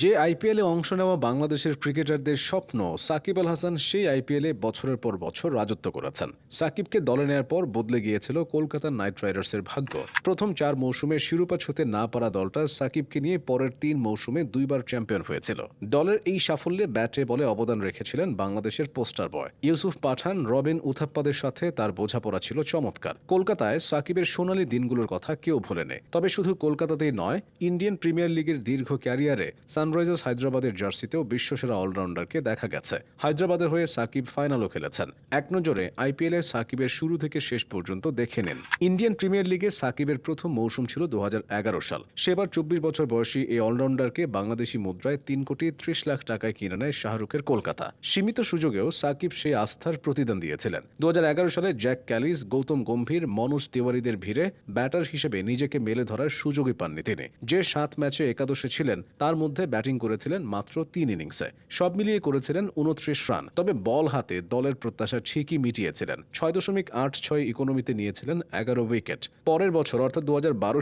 যে আইপিএলে অংশ নেওয়া বাংলাদেশের ক্রিকেটারদের স্বপ্ন, সাকিব আল হাসান সেই আইপিএলে বছরের পর বছর রাজত্ব করেছেন। সাকিবকে দলে নেয়ার পর বদলে গিয়েছিল কলকাতা নাইট রাইডার্সের ভাগ্য। প্রথম চার মৌসুমে শিরোপা ছুতে না পারা দলটা সাকিবকে নিয়ে পরের তিন মৌসুমে দুইবার চ্যাম্পিয়ন হয়েছিল। দলের এই সাফল্যে ব্যাটে বলে অবদান রেখেছিলেন বাংলাদেশের পোস্টার বয়। ইউসুফ পাঠান, রবিন উথাপ্পাদের সাথে তার বোঝাপড়া ছিল চমৎকার। কলকাতায় সাকিবের সোনালী দিনগুলোর কথা কেউ ভুলে নেই তবে শুধু কলকাতাতেই নয়, ইন্ডিয়ান প্রিমিয়ার লিগের দীর্ঘ ক্যারিয়ারে সানরাইজার্স হায়দ্রাবাদের জার্সিতেও বিশ্বসেরা অলরাউন্ডারকে দেখা গেছে। হায়দ্রাবাদের হয়ে সাকিব ফাইনালও খেলেছেন। এক নজরে আইপিএলে সাকিবের শুরু থেকে শেষ পর্যন্ত দেখে নিন। ইন্ডিয়ান প্রিমিয়ার লিগে সাকিবের প্রথম মৌসুম ছিল দু হাজার এগারো সাল। সেবার চব্বিশ বছর বয়সী এই অলরাউন্ডারকে বাংলাদেশি মুদ্রায় তিন কোটি ত্রিশ লাখ টাকায় কিনে নেয় শাহরুখের কলকাতা। সীমিত সুযোগেও সাকিব সেই আস্থার প্রতিদান দিয়েছিলেন। দু হাজার এগারো সালে জ্যাক ক্যালিস, গৌতম গম্ভীর, মনোজ তিওয়ারিদের ভিড়ে ব্যাটার হিসেবে নিজেকে মেলে ধরার সুযোগই পাননি তিনি। যে সাত ম্যাচে একাদশে ছিলেন, তার মধ্যে ব্যাটিং করেছিলেন মাত্র তিন ইনিংসে। সব মিলিয়ে করেছিলেন উনত্রিশ রান। তবে বল হাতে দলের প্রত্যাশা ঠিকই মিটিয়েছিলেন। ছয় দশমিক আট ছয় ইকোনমিতে নিয়েছিলেন এগারো উইকেট। পরের বছর, অর্থাৎ দু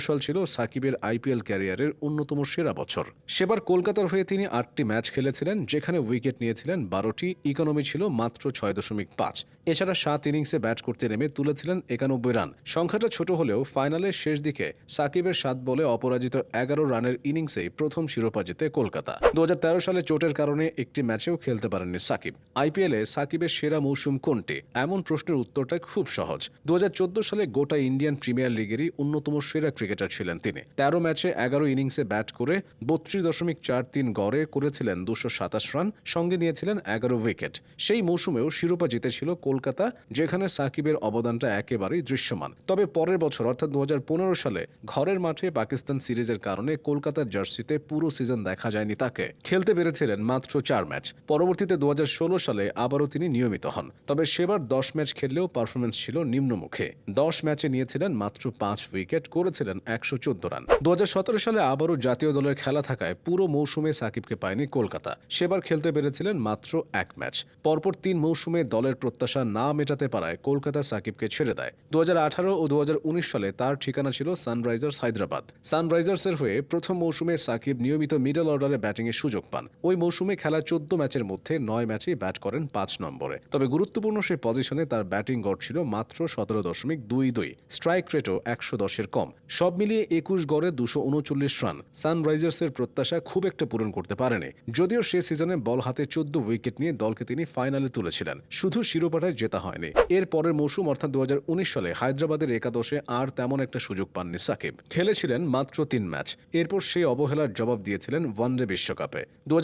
সাল ছিল সাকিবের আইপিএল ক্যারিয়ারের অন্যতম সেরা বছর। সেবার কলকাতার হয়ে তিনি আটটি ম্যাচ খেলেছিলেন, যেখানে উইকেট নিয়েছিলেন বারোটি, ইকোনমি ছিল মাত্র ছয় দশমিক পাঁচ। এছাড়া সাত ইনিংসে ব্যাট করতে নেমে তুলেছিলেন একানব্বই রান। সংখ্যাটা ছোট হলেও ফাইনালের শেষ দিকে সাকিবের সাত বলে অপরাজিত এগারো রানের ইনিংসেই প্রথম শিরোপা জিতে কলকাতা। দু হাজার তেরো সালে চোটের কারণে একটি ম্যাচেও খেলতে পারেননি সাকিব। আইপিএলে সাকিবের সেরা মৌসুম কোনটি? এমন প্রশ্নের উত্তরটা খুব সহজ। দু হাজার চোদ্দ সালে গোটা ইন্ডিয়ান প্রিমিয়ার লিগেরই অন্যতম সেরা ক্রিকেটার ছিলেন তিনি। তেরো ম্যাচে এগারো ইনিংসে ব্যাট করে বত্রিশ দশমিক চার তিন গড়ে করেছিলেন দুশো সাতাশ রান, সঙ্গে নিয়েছিলেন এগারো উইকেট। সেই মৌসুমেও শিরোপা জিতেছিল কলকাতা, যেখানে সাকিবের অবদানটা একেবারেই দৃশ্যমান। তবে পরের বছর, অর্থাৎ দু হাজার পনেরো সালে, ঘরের মাঠে পাকিস্তান সিরিজের কারণে কলকাতার জার্সিতে পুরো সিজন দেখা যায়নি তাকে। খেলতে পেরেছিলেন মাত্র চার ম্যাচ। পরবর্তীতে দু হাজার ষোলো সালে আবারও তিনি নিয়মিত হন। তবে সেবার দশ ম্যাচ খেললেও পারফরমেন্স ছিল নিম্নমুখে। দশ ম্যাচে নিয়েছিলেন মাত্র পাঁচ উইকেট, করেছিলেন একশো চোদ্দ রান। দু সালে আবারও জাতীয় দলের খেলা থাকায় পুরো মৌসুমে সাকিবকে পায়নি কলকাতা। সেবার খেলতে পেরেছিলেন মাত্র এক ম্যাচ। পরপর তিন মৌসুমে দলের প্রত্যাশা না মেটাতে পারায় কলকাতা সাকিবকে ছেড়ে দেয়। দু হাজার আঠারো ও দু হাজার উনিশ সালে তার ঠিকানা ছিল সানরাইজার্স হায়দ্রাবাদ। সানরাইজার্সের হয়ে প্রথম মৌসুমে সাকিব নিয়মিত মিডল অর্ডারে ব্যাটিংয়ের সুযোগ পান। ওই মৌসুমে খেলা চোদ্দ ম্যাচের মধ্যে নয় ম্যাচেই ব্যাট করেন পাঁচ নম্বরে। তবে গুরুত্বপূর্ণ সেই পজিশনে তার ব্যাটিং গড় ছিল মাত্র সতেরো দশমিক দুই দুই। স্ট্রাইক রেটও একশো দশের কম। সব মিলিয়ে একুশ গড়ে দুশো উনচল্লিশ রান। সানরাইজার্সের প্রত্যাশা খুব একটা পূরণ করতে পারেনি। যদিও সে সিজনে বল হাতে চোদ্দ উইকেট নিয়ে দলকে তিনি ফাইনালে তুলেছিলেন। শুধু শিরোপাটায় জেতা হয়নি। এর পরের মৌসুম, অর্থাৎ দু হাজার উনিশ সালে হায়দ্রাবাদের একাদশে আর তেমন একটা সুযোগ পাননি সাকিব। খেলেছিলেন মাত্র তিন ম্যাচ। এরপর সেই অবহেলার জবাব দিয়েছিলেন ওয়ানডে বিশ্বকাপে। দু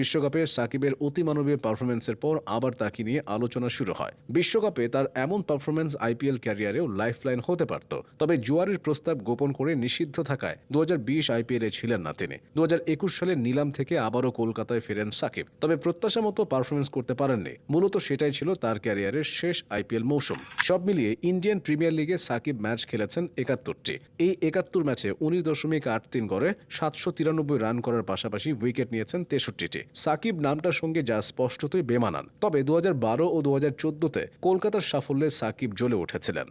বিশ্বকাপে সাকিবের অতিমানবীয় পারফরমেন্সের পর আবার তাকে নিয়ে আলোচনা শুরু হয়। বিশ্বকাপে তার এমন পারফরমেন্স আইপিএল ক্যারিয়ারেও লাইফলাইন হতে পারত। তবে জুয়ারের প্রস্তাব গোপন করে নিষিদ্ধ থাকায় দু আইপিএলে ছিলেন না তিনি। দু সালের নিলাম থেকে আবারও কলকাতায় ফেরেন সাকিব, তবে প্রত্যাশা মতো পারফরমেন্স করতে পারেননি। মূলত সেটাই ছিল তার ক্যারিয়ারের শেষ আইপিএল মৌসুম। সব মিলিয়ে ইন্ডিয়ান প্রিমিয়ার লিগে সাকিব ম্যাচ খেলেছেন একাত্তরটি। এই একাত্তর ম্যাচে উনিশ দশমিক আট তিন গড়ে সাতশো তিরানব্বই রান করার পাশাপাশি উইকেট নিয়েছেন তেষট্টিটি। সাকিব নামটার সঙ্গে যা স্পষ্টতই বেমানান। তবে দু হাজার বারো ও দু হাজার কলকাতার সাফল্যে সাকিব জ্বলে উঠেছিলেন।